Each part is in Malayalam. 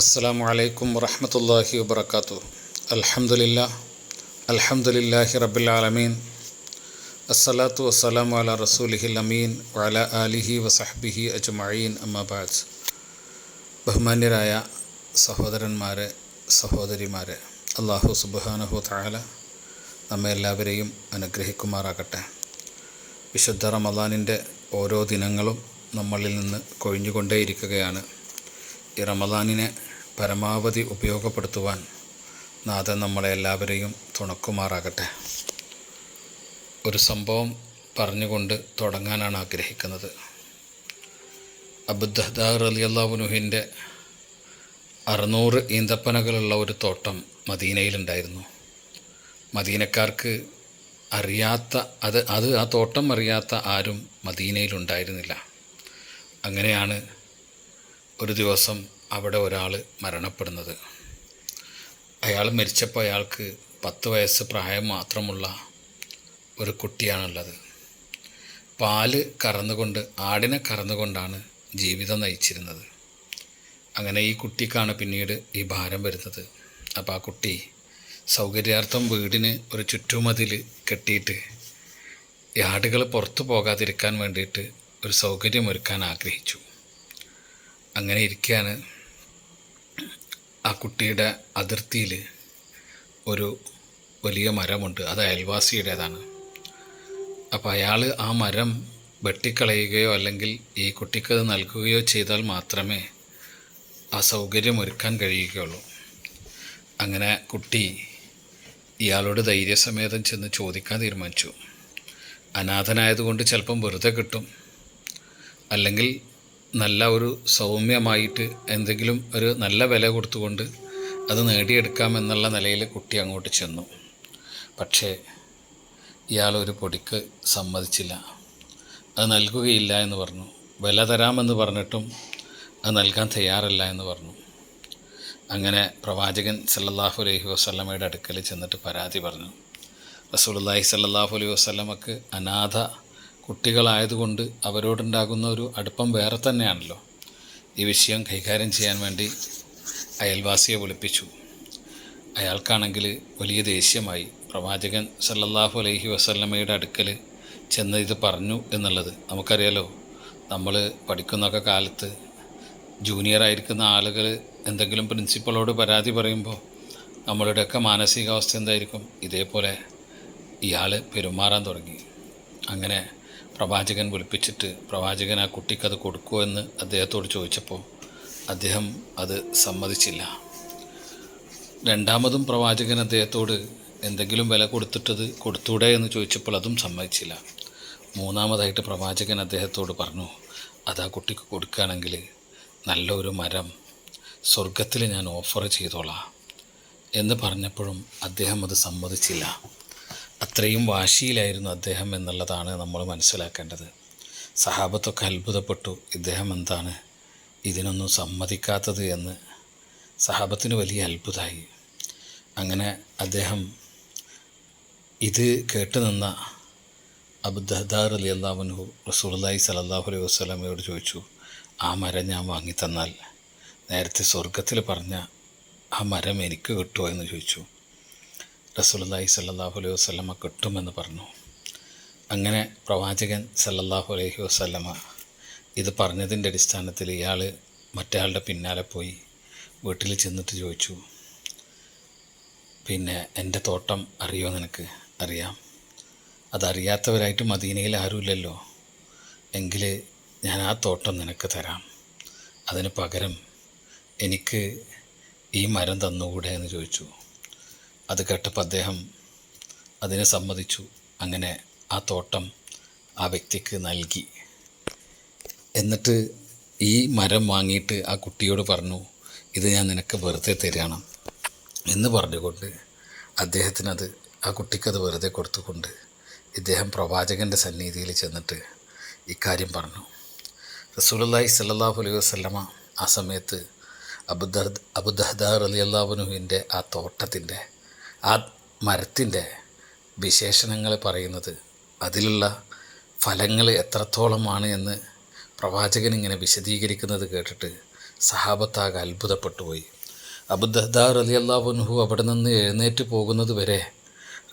അസ്സലാമു വലൈക്കും വറഹമത്തല്ലാഹി വബർക്കാത്തു അലഹമില്ല അൽഹംദുലില്ലാഹി റബ്ബിൽ ആലമീൻ. അസ്സലാത്തു വസ്സലാമു അല റസൂലിഹിൽ അമീൻ വല അലിഹി വസഹ്ബിഹി അജ്മഈൻ. അമ്മബാജ് ബഹുമാന്യരായ സഹോദരന്മാരെ സഹോദരിമാരെ അള്ളാഹു സുബാനഹു താല നമ്മെ എല്ലാവരെയും അനുഗ്രഹിക്കുമാറാകട്ടെ. വിശുദ്ധ റമദാനിന്റെ ഓരോ ദിനങ്ങളും നമ്മളിൽ നിന്ന് കൊഴിഞ്ഞുകൊണ്ടേയിരിക്കുകയാണ്. ഈ റമദാനിനെ പരമാവധി ഉപയോഗപ്പെടുത്തുവാൻ നാഥൻ നമ്മളെ എല്ലാവരെയും തുണക്കുമാറാകട്ടെ. ഒരു സംഭവം പറഞ്ഞുകൊണ്ട് തുടങ്ങാനാണ് ആഗ്രഹിക്കുന്നത്. അബുദ്ദാർ അലി അള്ളാഹുനുഹിന്റെ അറുന്നൂറ് ഈന്തപ്പനകളുള്ള ഒരു തോട്ടം മദീനയിലുണ്ടായിരുന്നു. മദീനക്കാർക്ക് അറിയാത്ത അത് അത് ആ തോട്ടം അറിയാത്ത ആരും മദീനയിലുണ്ടായിരുന്നില്ല. അങ്ങനെയാണ് ഒരു ദിവസം അവിടെ ഒരാൾ മരണപ്പെടുന്നത്. അയാൾ മരിച്ചപ്പോൾ അയാൾക്ക് പത്ത് വയസ്സ് പ്രായം മാത്രമുള്ള ഒരു കുട്ടിയാണുള്ളത്. പാൽ കറന്നുകൊണ്ട് ആടിനെ കറന്നുകൊണ്ടാണ് ജീവിതം നയിച്ചിരുന്നത്. അങ്ങനെ ഈ കുട്ടിക്കാണ് പിന്നീട് ഈ ഭാരം വരുന്നത്. അപ്പോൾ ആ കുട്ടി സൗകര്യാർത്ഥം വീടിന് ഒരു ചുറ്റുമതിൽ കെട്ടിയിട്ട് ഈ ആടുകൾ പുറത്തു പോകാതിരിക്കാൻ വേണ്ടിയിട്ട് ഒരു സൗകര്യമൊരുക്കാൻ ആഗ്രഹിച്ചു. അങ്ങനെ ഇരിക്കുകയാണ് ആ കുട്ടിയുടെ അതിർത്തിയിൽ ഒരു വലിയ മരമുണ്ട്. അത് അയൽവാസിയുടേതാണ്. അപ്പോൾ അയാൾ ആ മരം വെട്ടിക്കളയുകയോ അല്ലെങ്കിൽ ഈ കുട്ടിക്കത് നൽകുകയോ ചെയ്താൽ മാത്രമേ ആ സൗകര്യം ഒരുക്കാൻ കഴിയുകയുള്ളൂ. അങ്ങനെ കുട്ടി ഇയാളോട് ധൈര്യസമേതം ചെന്ന് ചോദിക്കാൻ തീരുമാനിച്ചു. അനാഥനായതുകൊണ്ട് ചിലപ്പം വെറുതെ കിട്ടും. അല്ലെങ്കിൽ നല്ല ഒരു സൗമ്യമായിട്ട് എന്തെങ്കിലും ഒരു നല്ല വില കൊടുത്തുകൊണ്ട് അത് നേടിയെടുക്കാം എന്നുള്ള നിലയിൽ കുട്ടി അങ്ങോട്ട് ചെന്നു. പക്ഷേ ഇയാൾ ഒരു പൊടിക്ക് സമ്മതിച്ചില്ല. അത് നൽകുകയില്ല എന്ന് പറഞ്ഞു. വില തരാമെന്ന് പറഞ്ഞിട്ടും അത് നൽകാൻ തയ്യാറല്ല എന്ന് പറഞ്ഞു. അങ്ങനെ പ്രവാചകൻ സല്ലല്ലാഹു അലൈഹി വസ്ലമയുടെ അടുക്കൽ ചെന്നിട്ട് പരാതി പറഞ്ഞു. റസൂലുള്ളാഹി സല്ലല്ലാഹു അലൈഹി വസ്ലമക്ക് അനാഥ കുട്ടികളായതുകൊണ്ട് അവരോടുണ്ടാകുന്ന ഒരു അടുപ്പം വേറെ തന്നെയാണല്ലോ. ഈ വിഷയം കൈകാര്യം ചെയ്യാൻ വേണ്ടി അയൽവാസിയെ വിളിപ്പിച്ചു. അയാൾക്കാണെങ്കിൽ വലിയ ദേഷ്യമായി പ്രവാചകൻ സല്ലല്ലാഹു അലൈഹി വസല്ലമയുടെ അടുക്കൽ ചെന്ന് ഇത് പറഞ്ഞു എന്നുള്ളത് നമുക്കറിയാലോ. നമ്മൾ പഠിക്കുന്നൊക്കെ കാലത്ത് ജൂനിയർ ആയിരിക്കുന്ന ആളുകൾ എന്തെങ്കിലും പ്രിൻസിപ്പളോട് പരാതി പറയുമ്പോൾ നമ്മളുടെയൊക്കെ മാനസികാവസ്ഥ എന്തായിരിക്കും? ഇതേപോലെ ഇയാൾ പെരുമാറാൻ തുടങ്ങി. അങ്ങനെ പ്രവാചകൻ വിളിപ്പിച്ചിട്ട് പ്രവാചകൻ ആ കുട്ടിക്കത് കൊടുക്കുമോ എന്ന് അദ്ദേഹത്തോട് ചോദിച്ചപ്പോൾ അദ്ദേഹം അത് സമ്മതിച്ചില്ല. രണ്ടാമതും പ്രവാചകൻ അദ്ദേഹത്തോട് എന്തെങ്കിലും വില കൊടുത്തിട്ടത് കൊടുത്തൂടെ എന്ന് ചോദിച്ചപ്പോൾ അതും സമ്മതിച്ചില്ല. മൂന്നാമതായിട്ട് പ്രവാചകൻ അദ്ദേഹത്തോട് പറഞ്ഞു അത് ആ കുട്ടിക്ക് കൊടുക്കുകയാണെങ്കിൽ നല്ലൊരു മരം സ്വർഗത്തിൽ ഞാൻ ഓഫർ ചെയ്തോളാം എന്ന് പറഞ്ഞപ്പോഴും അദ്ദേഹം അത് സമ്മതിച്ചില്ല. അത്രയും വാശിയിലായിരുന്നു അദ്ദേഹം എന്നുള്ളതാണ് നമ്മൾ മനസ്സിലാക്കേണ്ടത്. സഹാബത്തൊക്കെ അത്ഭുതപ്പെട്ടു. ഇദ്ദേഹം എന്താണ്? ഇതിനൊന്നും സമ്മതിക്കാത്തത് എന്ന്. സഹാബത്തിന് വലിയ അത്ഭുതമായി. അങ്ങനെ അദ്ദേഹം ഇത് കേട്ടുനിന്ന നിന്ന അബുദാർ അലി അള്ളാഹുനു റസൂലി സലല്ലാഹു അലൈഹി വസ്ലമയോട് ചോദിച്ചു ആ മരം ഞാൻ വാങ്ങിത്തന്നാൽ? നേരത്തെ സ്വർഗത്തിൽ പറഞ്ഞ ആ മരം എനിക്ക് കിട്ടുമോ? എന്ന് ചോദിച്ചു. റസൂലുള്ളാഹി സല്ലാഹു അലൈഹി വസല്ലമ കിട്ടുമെന്ന് പറഞ്ഞു. അങ്ങനെ പ്രവാചകൻ സല്ലല്ലാഹു അലൈഹി വസല്ലമ ഇത് പറഞ്ഞതിന്റെ അടിസ്ഥാനത്തിൽ ഇയാൾ മറ്റേയാളുടെ പിന്നാലെ പോയി വീട്ടിൽ ചെന്നിട്ട് ചോദിച്ചു പിന്നെ എന്റെ തോട്ടം അറിയോ നിനക്ക്? അറിയാം. അതറിയാത്തവരായിട്ട് മദീനയിൽ ആരുമില്ലല്ലോ. എങ്കിൽ ഞാൻ ആ തോട്ടം നിനക്ക് തരാം. അതിന് പകരം എനിക്ക് ഈ മരം തന്നുകൂടെ? എന്ന് ചോദിച്ചു. അത് കേട്ടപ്പോൾ അദ്ദേഹം അതിനെ സമ്മതിച്ചു. അങ്ങനെ ആ തോട്ടം ആ വ്യക്തിക്ക് നൽകി. എന്നിട്ട് ഈ മരം വാങ്ങിയിട്ട് ആ കുട്ടിയോട് പറഞ്ഞു ഇത് ഞാൻ നിനക്ക് വെറുതെ തരണം എന്ന് പറഞ്ഞുകൊണ്ട് അദ്ദേഹത്തിനത് ആ കുട്ടിക്കത് വെറുതെ കൊടുത്തുകൊണ്ട് ഇദ്ദേഹം പ്രവാചകന്റെ സന്നിധിയിൽ ചെന്നിട്ട് ഇക്കാര്യം പറഞ്ഞു. റസൂലുള്ളാഹി സല്ലല്ലാഹു അലൈഹി വസല്ലമ ആ സമയത്ത് അബുദർ അബുദഹദാർ അലി അള്ളാഹുനുവിന്റെ ആ തോട്ടത്തിന്റെ ആ മരത്തിന്റെ വിശേഷണങ്ങൾ പറയുന്നത് അതിലുള്ള ഫലങ്ങൾ എത്രത്തോളമാണ് എന്ന് പ്രവാചകൻ ഇങ്ങനെ വിശദീകരിക്കുന്നത് കേട്ടിട്ട് സഹാബത്താകെ അത്ഭുതപ്പെട്ടു പോയി. അബുദഹദാർ അലി അള്ളാഹുൻഹു അവിടെ നിന്ന് എഴുന്നേറ്റ് പോകുന്നത് വരെ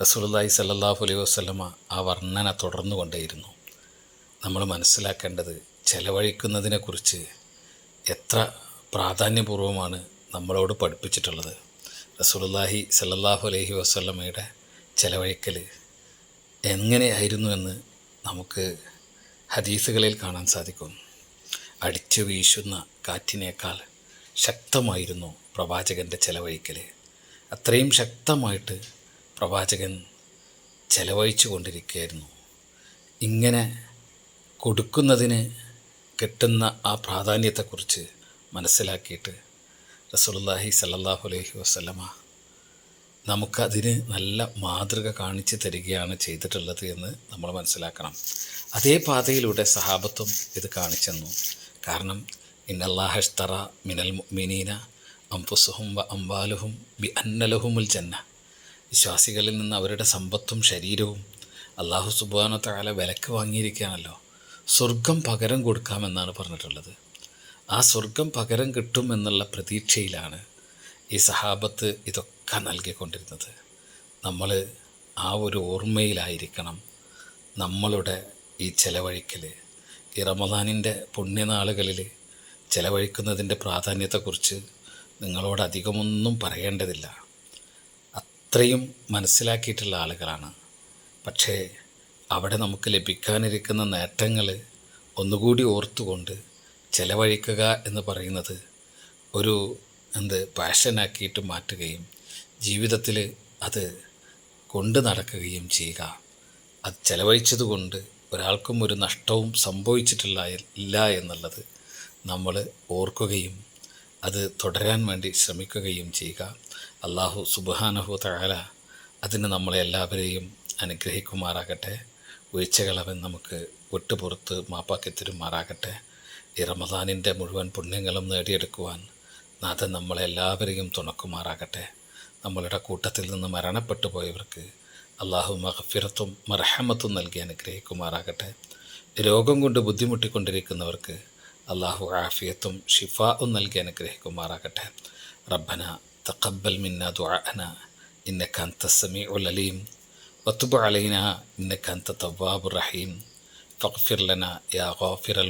റസൂലുള്ളാഹി സല്ലാഹു അലൈഹി വസല്ലമ ആ വർണന തുടർന്നു കൊണ്ടേയിരുന്നു. നമ്മൾ മനസ്സിലാക്കേണ്ടത് ചെലവഴിക്കുന്നതിനെക്കുറിച്ച് എത്ര പ്രാധാന്യപൂർവമാണ് നമ്മളോട് പഠിപ്പിച്ചിട്ടുള്ളത്. റസൂലുള്ളാഹി സല്ലാഹു അലഹി വസ്ലമയുടെ ചെലവഴിക്കൽ എങ്ങനെയായിരുന്നു എന്ന് നമുക്ക് ഹദീസുകളിൽ കാണാൻ സാധിക്കും. അടിച്ചു വീശുന്ന കാറ്റിനേക്കാൾ ശക്തമായിരുന്നു പ്രവാചകന്റെ ചെലവഴിക്കൽ. അത്രയും ശക്തമായിട്ട് പ്രവാചകൻ ചെലവഴിച്ചു കൊണ്ടിരിക്കുകയായിരുന്നു. ഇങ്ങനെ കൊടുക്കുന്നതിന് കിട്ടുന്ന ആ പ്രാധാന്യത്തെക്കുറിച്ച് മനസ്സിലാക്കിയിട്ട് റസൂലുള്ളാഹി സല്ലല്ലാഹു അലൈഹി വസ്ലമ നമുക്കതിന് നല്ല മാതൃക കാണിച്ചു തരികയാണ് ചെയ്തിട്ടുള്ളത് എന്ന് നമ്മൾ മനസ്സിലാക്കണം. അതേ പാതയിലൂടെ സഹാബത്വം ഇത് കാണിച്ചെന്നു. കാരണം ഇന്നല്ലാഹ്തറ മിനൽ മിനീന അംഫുസുഹും വ അംബാലുഹും ബി അന്നലഹുമുൽ ജന്ന. വിശ്വാസികളിൽ നിന്ന് അവരുടെ സമ്പത്തും ശരീരവും അള്ളാഹു സുബാന താല വിലക്ക് വാങ്ങിയിരിക്കുകയാണല്ലോ. സ്വർഗം പകരം കൊടുക്കാമെന്നാണ് പറഞ്ഞിട്ടുള്ളത്. ആ സ്വർഗം പകരം കിട്ടും എന്നുള്ള പ്രതീക്ഷയിലാണ് ഈ സഹാബത്ത് ഇതൊക്കെ നൽകിക്കൊണ്ടിരുന്നത്. നമ്മൾ ആ ഒരു ഓർമ്മയിലായിരിക്കണം നമ്മളുടെ ഈ ചെലവഴിക്കൽ ഈ റമദാനിന്റെ പുണ്യനാളുകളിൽ ചെലവഴിക്കുന്നതിന്റെ പ്രാധാന്യത്തെക്കുറിച്ച് നിങ്ങളോട് അധികമൊന്നും പറയേണ്ടതില്ല. അത്രയും മനസ്സിലാക്കിയിട്ടുള്ള ആളുകളാണ്. പക്ഷേ അവിടെ നമുക്ക് ലഭിക്കാനിരിക്കുന്ന നേട്ടങ്ങൾ ഒന്നുകൂടി ഓർത്തുകൊണ്ട് ചെലവഴിക്കുക എന്ന് പറയുന്നത് ഒരു എന്ത് പാഷനാക്കിയിട്ട് മാറ്റുകയും ജീവിതത്തിൽ അത് കൊണ്ട് നടക്കുകയും ചെയ്യുക. അത് ചെലവഴിച്ചതുകൊണ്ട് ഒരാൾക്കും ഒരു നഷ്ടവും സംഭവിച്ചിട്ടില്ല ഇല്ല എന്നുള്ളത് നമ്മൾ ഓർക്കുകയും അത് തുടരാൻ വേണ്ടി ശ്രമിക്കുകയും ചെയ്യുക. അള്ളാഹു സുബാനഹു തഴല അതിന് നമ്മളെ എല്ലാവരെയും അനുഗ്രഹിക്കുമാറാകട്ടെ. വീഴ്ചകളവൻ നമുക്ക് വിട്ടുപുറത്ത് മാപ്പാക്കി തരുമാറാകട്ടെ. ഈ റമദാനിന്റെ മുഴുവൻ പുണ്യങ്ങളും നേടിയെടുക്കുവാൻ നാഥൻ നമ്മളെല്ലാവരെയും തുണക്കുമാറാകട്ടെ. നമ്മളുടെ കൂട്ടത്തിൽ നിന്ന് മരണപ്പെട്ടു പോയവർക്ക് അള്ളാഹു മഹഫിറത്തും മർഹമത്തും നൽകി അനുഗ്രഹിക്കുമാറാകട്ടെ. രോഗം കൊണ്ട് ബുദ്ധിമുട്ടിക്കൊണ്ടിരിക്കുന്നവർക്ക് അള്ളാഹു ആഫിയത്തും ഷിഫാവും നൽകി അനുഗ്രഹിക്കുമാറാകട്ടെ. റബ്ബന തഖബ്ബൽ മിന്ന ദുആന ഇന്നക അൻത സമീഉൽ അലീം. വതുബ് അലൈന ഇന്നക അൻത തവ്വാബുർ റഹീം. ഫഗ്ഫിർ ലനാ യാ ഗാഫിറൽ